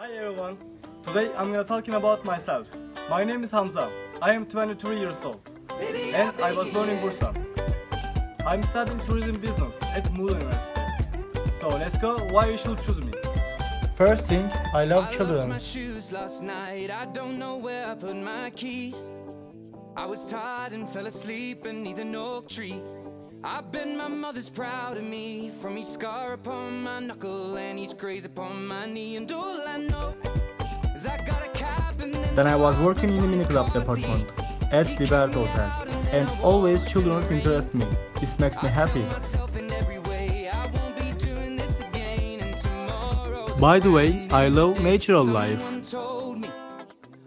Hi everyone. Today I'm gonna talking about myself. My name is Hamza. I am 23 years old. And I was born in Bursa. I'm studying tourism business at Muğla University. So let's go. Why you should choose me? First thing, I love I lost children. I don't know where I put my keys. I was tired and fell asleep beneath an oak tree. I bet my mother's proud of me from each scar upon my knuckle and each graze upon my knee. And all I know is I got a cap and then Then I was working in the mini club department at Liberty Hotel. And always children interest me. This makes me happy. myself in every way. I won't be doing this again. And tomorrow's By the way, I love natural life.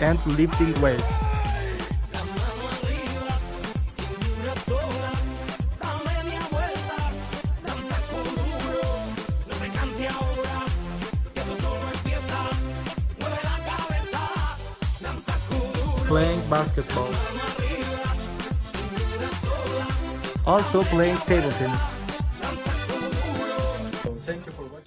and lifting weights. Playing basketball. Also playing table tennis. Thank you for watching.